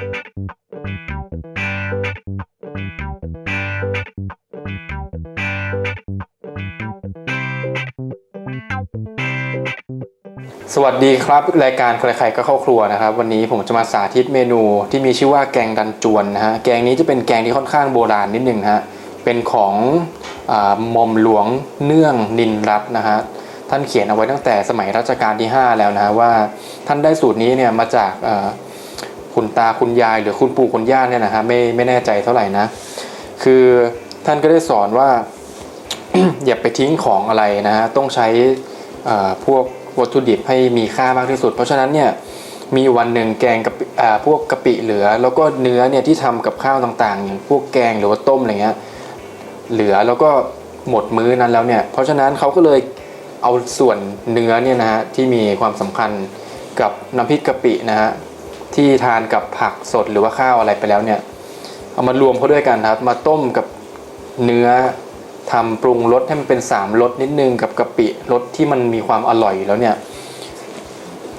สวัสดีครับ รายการใครๆก็เข้าครัวนะครับ วันนี้ผมจะมาสาธิตเมนูที่มีชื่อว่าแกงดันจวนนะฮะแกงนี้จะเป็นแกงที่ค่อนข้างโบราณนิดนึงฮะเป็นของอมอมหลวงเนื่องนินรัตนะฮะท่านเขียนเอาไว้ตั้งแต่สมัยรัชกาลที่ 5 แล้วนะฮะว่าท่านได้สูตรนี้เนี่ยมาจากอ คุณตาคุณยายหรือคุณปู่คุณย่าเนี่ยนะฮะไม่ไม่แน่ใจเท่าไหร่นะ คือท่านก็ได้สอนว่า อย่าไปทิ้งของอะไรนะฮะต้องใช้พวกวัตถุดิบให้มีค่ามากที่สุด เพราะฉะนั้นเนี่ยมีวันหนึ่งแกงกับพวกกะปิเหลือ แล้วก็เนื้อเนี่ยที่ทำกับข้าวต่างๆ อย่างพวกแกงหรือว่าต้มอะไรเงี้ยเหลือแล้วก็หมดมื้อนั้นแล้วเนี่ยเพราะฉะนั้นเขาก็เลยเอาส่วนเนื้อเนี่ยนะฮะที่มีความสำคัญกับน้ำพริกกะปินะฮะ ที่ทานกับผักสดหรือว่าข้าวอะไรไปแล้วเนี่ย เอามารวมเข้าด้วยกันครับ มาต้มกับเนื้อทำปรุงรสให้มันเป็นสามรสนิดนึงกับกะปิรสที่มันมีความอร่อยแล้วเนี่ย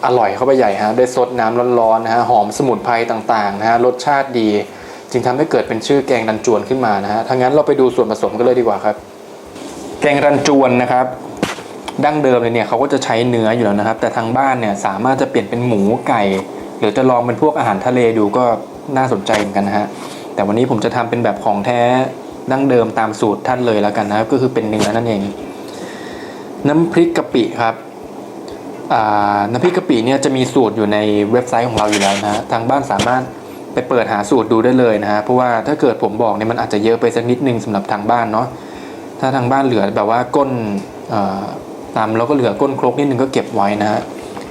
อร่อยเข้าไปใหญ่ฮะด้วยซดน้ำร้อนๆนะฮะหอมสมุนไพรต่างๆนะฮะรสชาติดี จึงทำให้เกิดเป็นชื่อแกงรันจวนขึ้นมานะฮะถ้างั้นเราไปดูส่วนผสมกันเลยดีกว่าครับ แกงรันจวนนะครับดั้งเดิมเลยเนี่ยเขาก็จะใช้เนื้ออยู่แล้วนะครับ แต่ทางบ้านเนี่ยสามารถจะเปลี่ยนเป็นหมูไก่ หรือจะลองเป็นพวกอาหารทะเลดูก็น่าสนใจเหมือนกันนะฮะ แต่วันนี้ผมจะทำเป็นแบบของแท้ดั้งเดิมตามสูตรท่านเลยแล้วกันนะก็คือเป็นเนื้อนั่นเอง น้ำพริกกะปิครับน้ำพริกกะปิเนี่ยจะมีสูตรอยู่ในเว็บไซต์ของเราอยู่แล้วนะฮะทางบ้านสามารถไปเปิดหาสูตรดูได้เลยนะฮะเพราะว่าถ้าเกิดผมบอกเนี่ยมันอาจจะเยอะไปสักนิดนึงสำหรับทางบ้านเนาะถ้าทางบ้านเหลือแบบว่าก้นตามแล้วก็เหลือก้นครกนิดนึงก็เก็บไว้นะฮะ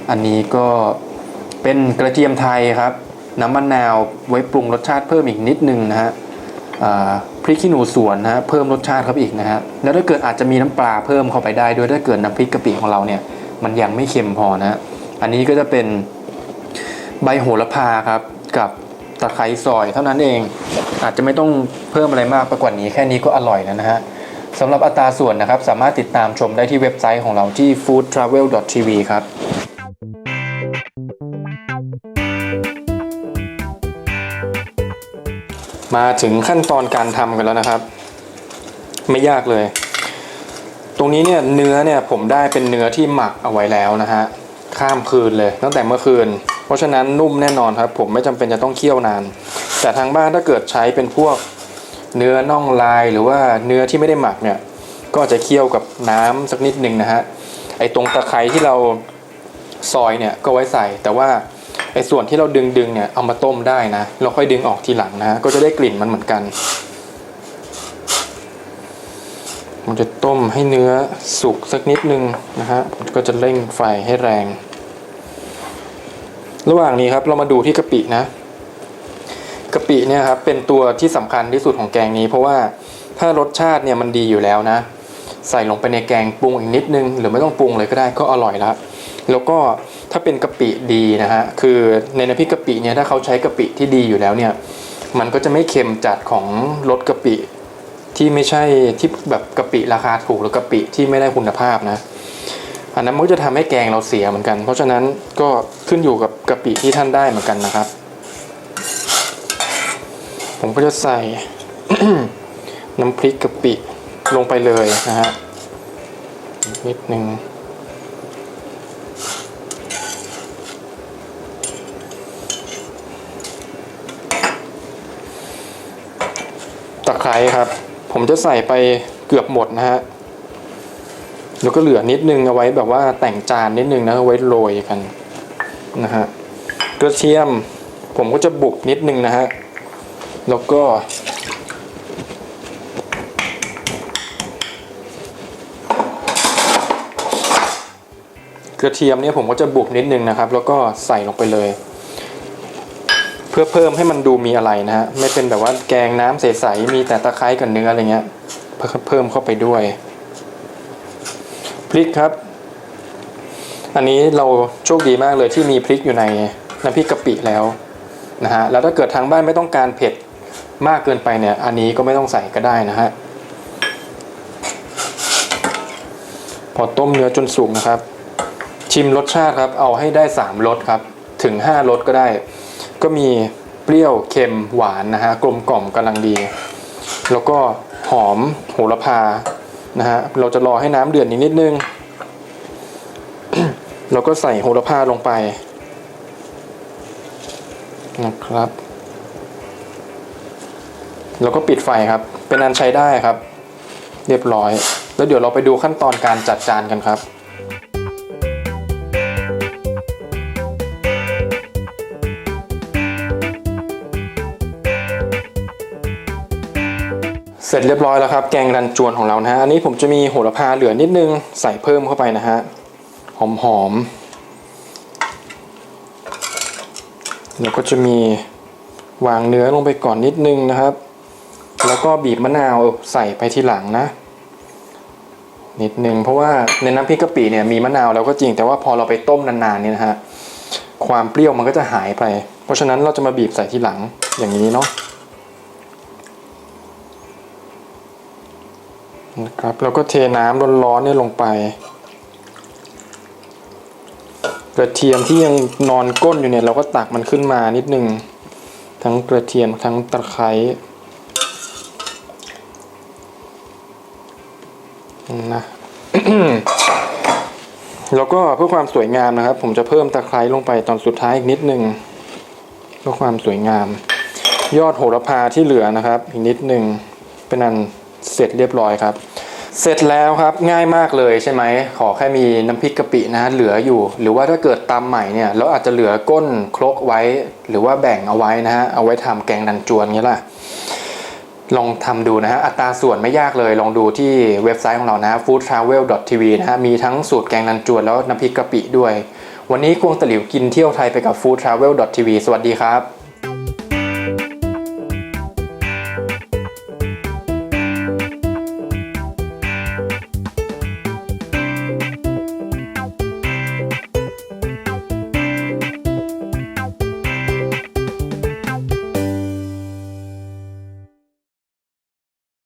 อันนี้ก็ เป็นกระเทียมไทยครับน้ำมะนาวไว้ปรุงรสชาติเพิ่มอีกนิดนึงนะฮะพริกขี้หนูสวนนะฮะเพิ่มรสชาติเข้าไปอีกนะฮะแล้วถ้าเกิดอาจจะมีน้ำปลาเพิ่มเข้าไปได้ด้วยถ้าเกิดน้ำพริกกะปิของเราเนี่ยมันยังไม่เค็มพอนะฮะอันนี้ก็จะเป็นใบโหระพาครับกับตะไคร้ซอยเท่านั้นเอง อาจจะไม่ต้องเพิ่มอะไรมากไปกว่านี้แค่นี้ก็อร่อยแล้วนะฮะสำหรับอัตราส่วนนะครับ สามารถติดตามชมได้ที่เว็บไซต์ของเราที่ foodtravel.tv ครับ มาถึงขั้นตอนการทำกันแล้วนะครับ ไม่ยากเลย ตรงนี้เนี่ยเนื้อเนี่ยผมได้เป็นเนื้อที่หมักเอาไว้แล้วนะฮะข้ามคืนเลยตั้งแต่เมื่อคืน เพราะฉะนั้นนุ่มแน่นอนครับ ผมไม่จำเป็นจะต้องเคี่ยวนาน แต่ทางบ้านถ้าเกิดใช้เป็นพวกเนื้อน่องลายหรือว่าเนื้อที่ไม่ได้หมักเนี่ย ก็จะเคี่ยวกับน้ำสักนิดหนึ่งนะฮะไอ้ตรงตะไคร้ที่เราซอยเนี่ยก็ไว้ใส่แต่ว่า ไอ้ส่วนที่เราดึงดึงเนี่ยเอามาต้มได้นะเราค่อยดึงออกทีหลังนะก็จะได้กลิ่นมันเหมือนกันผมจะต้มให้เนื้อสุกสักนิดนึงนะฮะผมก็จะเร่งไฟให้แรง ระหว่างนี้ครับเรามาดูที่กะปินะกะปิเนี่ยครับเป็นตัวที่สำคัญที่สุดของแกงนี้ เพราะว่าถ้ารสชาติเนี่ยมันดีอยู่แล้วนะ ใส่ลงไปในแกงปรุงอีกนิดนึง หรือไม่ต้องปรุงเลยก็ได้ก็อร่อยแล้ว แล้วก็ถ้าเป็นกะปิดีนะฮะคือในน้ำพริกกะปิเนี่ยถ้าเขาใช้กะปิที่ดีอยู่แล้วเนี่ยมันก็จะไม่เค็มจัดของรสกะปิที่ไม่ใช่ที่แบบกะปิราคาถูกหรือกะปิที่ไม่ได้คุณภาพนะอันนั้นมันก็จะทำให้แกงเราเสียเหมือนกัน เพราะฉะนั้นก็ขึ้นอยู่กับกะปิที่ท่านได้เหมือนกันนะครับ ผมก็จะใส่น้ำพริกกะปิลงไปเลยนะฮะนิดนึง ตะไคร้ครับ ผมจะใส่ไปเกือบหมดนะฮะแล้วก็เหลือนิดนึงเอาไว้แบบว่าแต่งจานนิดนึงนะเอาไว้โรยกันนะฮะกระเทียม ผมก็จะบุกนิดนึงนะฮะแล้วก็ กระเทียมเนี่ยผมก็จะบุกนิดนึงนะครับ แล้วก็ใส่ลงไปเลย พื่อเพิ่มให้มันดูมีอะไรนะฮะไม่เป็นแบบว่าแกงน้ำใสๆมีแต่ตะไคร้กับเนื้ออะไรเงี้ยเพิ่มเพิ่มเข้าไปด้วยพริกครับ อันนี้เราโชคดีมากเลยที่มีพริกอยู่ในน้ำพริกกะปิแล้วนะฮะแล้วถ้าเกิดทางบ้านไม่ต้องการเผ็ดมากเกินไปเนี่ย อันนี้ก็ไม่ต้องใส่ก็ได้นะฮะพอต้มเนื้อจนสุกนะครับ ชิมรสชาติครับ เอาให้ได้3รสครับ ถึง5รสก็ได้ ก็มีเปรี้ยวเค็มหวานนะฮะกลมกล่อมกำลังดี แล้วก็หอมโหระพานะฮะเราจะรอให้น้ำเดือดนิดนิดนึง แล้วก็ใส่โหระพาลงไปนะครับ แล้วก็ปิดไฟครับ เป็นอันใช้ได้ครับ เรียบร้อย แล้วเดี๋ยวเราไปดูขั้นตอนการจัดจานกันครับ เสร็จเรียบร้อยแล้วครับ แกงรันจวนของเรานะฮะ อันนี้ผมจะมีโหระพาเหลือนิดนึงใส่เพิ่มเข้าไปนะฮะ หอมหอมแล้วก็จะมีวางเนื้อลงไปก่อนนิดนึงนะครับ แล้วก็บีบมะนาวใส่ไปทีหลังนะ นิดนึงเพราะว่าในน้ำพริกกะปิเนี่ยมีมะนาวแล้วก็จริงแต่ว่าพอเราไปต้มนานๆเนี่ยนะฮะความเปรี้ยวมันก็จะหายไป เพราะฉะนั้นเราจะมาบีบใส่ทีหลังอย่างนี้เนาะ นะครับแล้วก็เทน้ำร้อนๆเนี่ยลงไป กระเทียมที่ยังนอนก้นอยู่เนี่ยเราก็ตักมันขึ้นมานิดนึง ทั้งกระเทียมทั้งตะไคร้นะแล้วก็เพื่อความสวยงามนะครับ ผมจะเพิ่มตะไคร้ลงไปตอนสุดท้ายอีกนิดนึงเพื่อความสวยงาม ยอดโหระพาที่เหลือนะครับ อีกนิดนึงเป็นอัน เสร็จเรียบร้อยครับ เสร็จแล้วครับง่ายมากเลยใช่ไหมขอแค่มีน้ำพริกกะปินะเหลืออยู่ หรือว่าถ้าเกิดตำใหม่เนี่ยเราอาจจะเหลือก้นครกไว้ หรือว่าแบ่งเอาไว้นะฮะเอาไว้ทำแกงดันจวนเงี้ยล่ะลองทำดูนะฮะ อัตราส่วนไม่ยากเลย ลองดูที่เว็บไซต์ของเรานะ foodtravel.tv นะฮะ มีทั้งสูตรแกงนันจวนแล้วน้ำพริกกะปิด้วย วันนี้ควงตะหลิวกินเที่ยวไทยไปกับ foodtravel.tv สวัสดีครับ